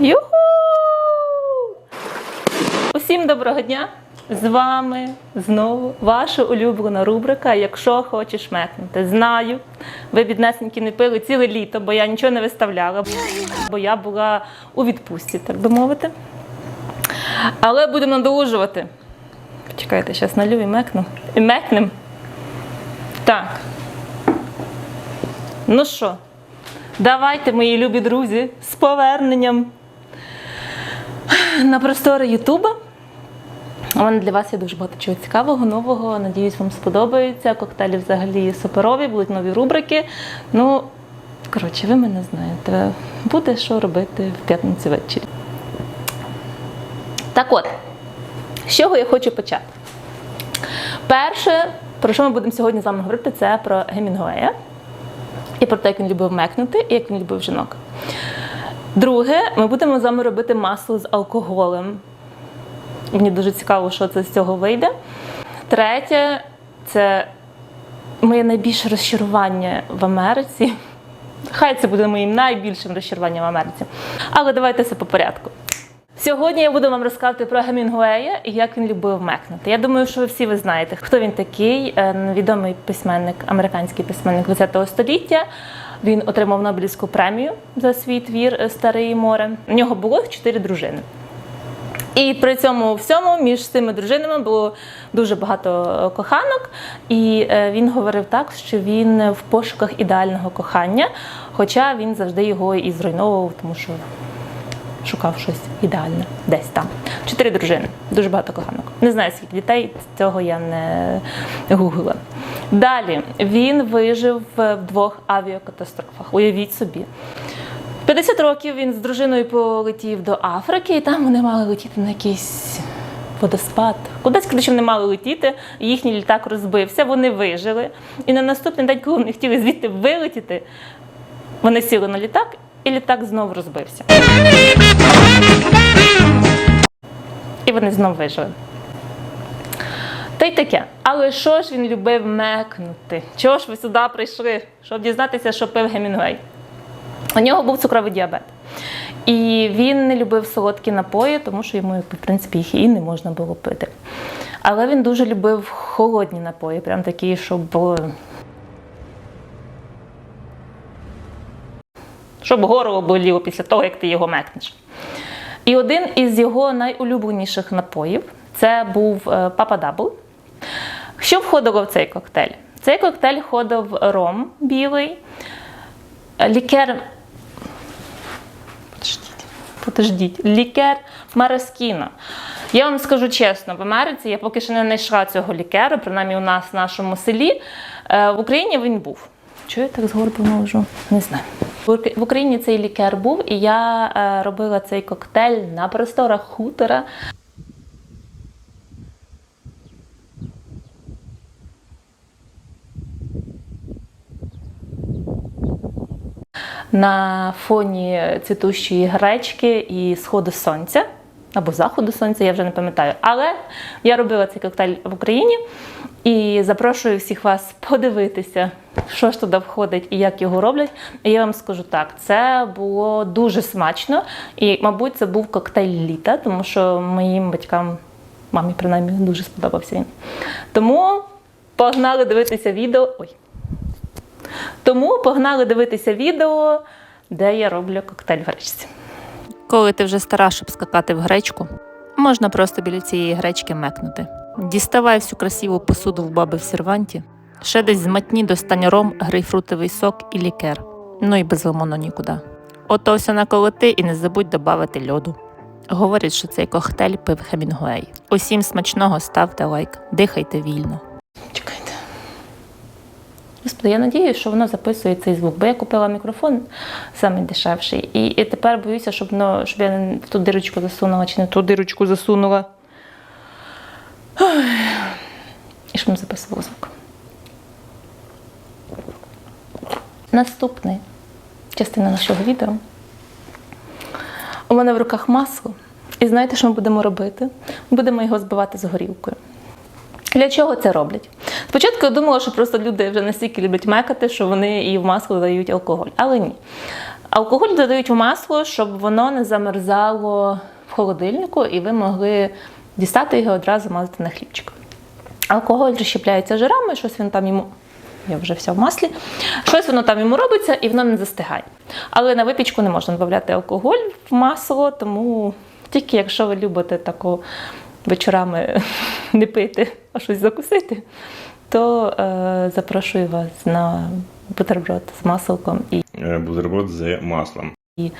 Юху! Усім доброго дня! З вами знову ваша улюблена рубрика Якщо хочеш мекнути. Знаю, ви біднесенькі не пили ціле літо, бо я нічого не виставляла, бо я була у відпустці, так би мовити. Але будемо надолужувати. Почекайте, зараз налю і мекну. І мекнем. Так. Ну що, давайте, мої любі друзі, з поверненням на простори Ютуба. У мене для вас є дуже багато чого цікавого, нового. Надіюсь, вам сподобається. Коктейлі взагалі суперові, будуть нові рубрики. Ну, коротше, ви мене знаєте. Буде що робити в п'ятницю ввечері. Так от, з чого я хочу почати? Перше, про що ми будемо сьогодні з вами говорити, це про Гемінгуея і про те, як він любив мекнути і як він любив жінок. Друге, ми будемо з вами робити масло з алкоголем. Мені дуже цікаво, що це з цього вийде. Третє, це моє найбільше розчарування в Америці. Хай це буде моїм найбільшим розчаруванням в Америці. Але давайте все по порядку. Сьогодні я буду вам розказувати про Гемінгуея і як він любив мекнути. Я думаю, що ви всі ви знаєте, хто він такий. Е, Відомий письменник, американський письменник ХХ століття. Він отримав Нобелівську премію за свій твір е, Старе море. У нього було чотири дружини. І при цьому всьому між цими дружинами було дуже багато е, коханок, і е, він говорив так, що він в пошуках ідеального кохання, хоча він завжди його і зруйновував, тому що шукав щось ідеальне десь там. Чотири дружини, дуже багато коханок. Не знаю, скільки дітей, цього я не гуглила. Далі він вижив в двох авіакатастрофах. Уявіть собі. 50 років він з дружиною полетів до Африки, і там вони мали летіти на якийсь водоспад. Кудись куди не мали летіти, їхній літак розбився, вони вижили. І на наступний день, коли вони хотіли звідти вилетіти, вони сіли на літак, і літак знову розбився. І вони знову вижили. Та й таке. Але що ж він любив мекнути? Чого ж ви сюди прийшли? Щоб дізнатися, що пив Гемінгуей? У нього був цукровий діабет. І він не любив солодкі напої, тому що йому, в принципі, їх і не можна було пити. Але він дуже любив холодні напої, прям такі, щоб. Щоб горло боліло після того, як ти його мекнеш. І один із його найулюбленіших напоїв це був е, Папа Дабл. Що входило в цей коктейль? В цей коктейль входив ром білий, лікер. Подождіть. Лікер Мараскіно. Я вам скажу чесно, в Америці я поки що не знайшла цього лікеру, принаймні у нас в нашому селі. Е, В Україні він був. Чого я так згорбу можу? Не знаю. В Україні цей лікер був, і я е, робила цей коктейль на просторах хутора. На фоні цвітущої гречки і сходу сонця. Або заходу сонця, я вже не пам'ятаю. Але я робила цей коктейль в Україні і запрошую всіх вас подивитися, що ж туди входить і як його роблять. І я вам скажу так: це було дуже смачно, і, мабуть, це був коктейль літа, тому що моїм батькам, мамі принаймні, дуже сподобався він. Тому погнали дивитися відео. Ой. Тому погнали дивитися відео, де я роблю коктейль в гречці. Коли ти вже стара, щоб скакати в гречку, можна просто біля цієї гречки мекнути. Діставай всю красиву посуду в баби в серванті, ще десь зматні достань ром, грейпфрутовий сок і лікер. Ну і без лимону нікуди. Ото все наколоти і не забудь додати льоду. Говорять, що цей коктейль пив Хемінгуей. Усім смачного ставте лайк, дихайте вільно. Чекайте. Господи, я надіюся, що воно записує цей звук, бо я купила мікрофон самий дешевший. І, і тепер боюся, щоб, воно, щоб я не в ту дирочку засунула чи не в ту дирочку засунула. І щоб не записувало звук. Наступна частина нашого відео. У мене в руках масло. І знаєте, що ми будемо робити? Ми будемо його збивати з горілкою. Для чого це роблять? Спочатку я думала, що просто люди вже настільки люблять мекати, що вони і в масло дають алкоголь. Але ні. Алкоголь додають в масло, щоб воно не замерзало в холодильнику, і ви могли дістати його одразу мазати на хлібчик. Алкоголь розщепляється жирами, щось він там йому. Я вже вся в маслі. Щось воно там йому робиться і воно не застигає. Але на випічку не можна додати алкоголь в масло, тому тільки якщо ви любите тако вечорами не пити, а щось закусити, то е, запрошую вас на бутерброд з маселком і Е, Бутерброд з маслом. і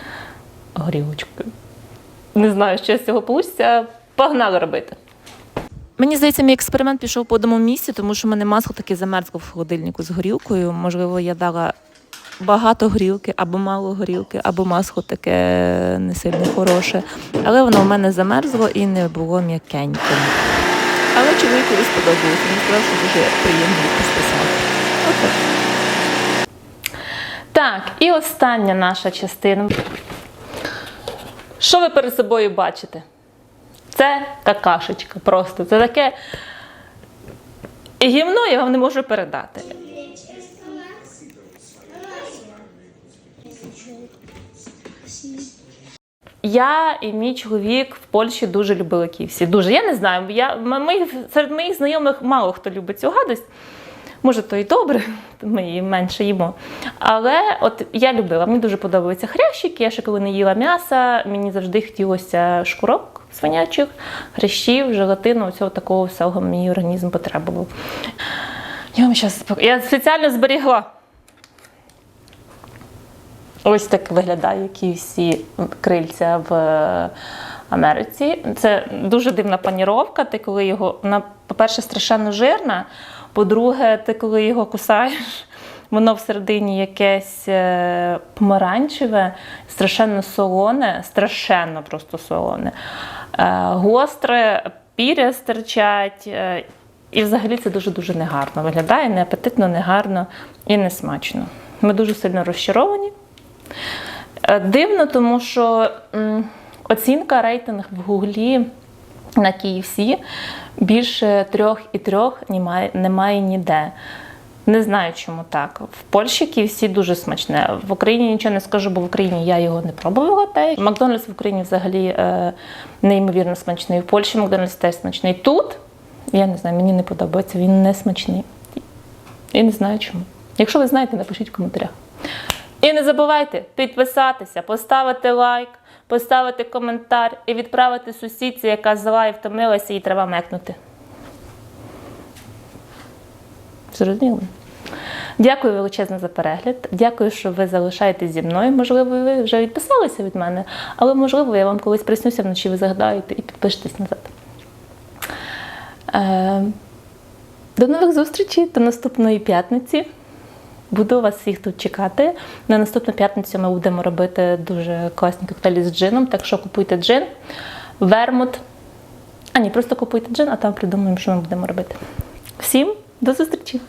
горілочкою. Не знаю, що з цього вийде. Погнали робити. Мені здається, мій експеримент пішов по одному місці, тому що в мене масло таке замерзло в холодильнику з горілкою. Можливо, я дала багато горілки, або мало горілки, або масло таке не сильно хороше. Але воно в мене замерзло і не було м'якеньким. Але чоловікові сподобалося. Він сказав, що дуже приємно підписав. Отак. Так, і остання наша частина. Що ви перед собою бачите? Це какашечка просто. Це таке гімно я вам не можу передати. Я і мій чоловік в Польщі дуже любили ківсі. Дуже. Я не знаю. Я, м- ми, серед моїх знайомих мало хто любить цю гадость. Може, то і добре, ми її менше їмо. Але от я любила, мені дуже подобаються хрящики. Я ще коли не їла м'яса, мені завжди хотілося шкурок свинячих, хрящів, желатину, цього такого всього мій організм потребував. Я вам пок- Я спеціально зберігла. Ось так виглядає KFC крильця в е, Америці. Це дуже дивна паніровка. Ти коли його, вона, по-перше, страшенно жирна. По-друге, ти коли його кусаєш, воно всередині якесь е, помаранчеве, страшенно солоне, страшенно просто солоне, е, гостре, піря стирчать. І взагалі це дуже-дуже негарно виглядає, неапетитно, негарно і несмачно. Ми дуже сильно розчаровані. Е, Дивно, тому що оцінка рейтинг в Гуглі на KFC більше трьох і трьох немає, ніде. Не знаю, чому так. В Польщі KFC дуже смачне. В Україні нічого не скажу, бо в Україні я його не пробувала. Те. Макдональдс в Україні взагалі е, неймовірно смачний. В Польщі Макдональдс теж смачний. Тут, я не знаю, мені не подобається, він не смачний. І не знаю чому. Якщо ви знаєте, напишіть в коментарях. І не забувайте підписатися, поставити лайк, поставити коментар і відправити сусідці, яка зла і втомилася, і треба мекнути. Зрозуміло? Дякую величезно за перегляд. Дякую, що ви залишаєтесь зі мною. Можливо, ви вже відписалися від мене, але можливо, я вам колись приснюся вночі, ви загадаєте і підпишетесь назад. Е, До нових зустрічей, до наступної п'ятниці. Буду вас всіх тут чекати. На наступну п'ятницю ми будемо робити дуже класні коктейлі з джином, так що купуйте джин, вермут. А ні, просто купуйте джин, а там придумаємо, що ми будемо робити. Всім до зустрічі!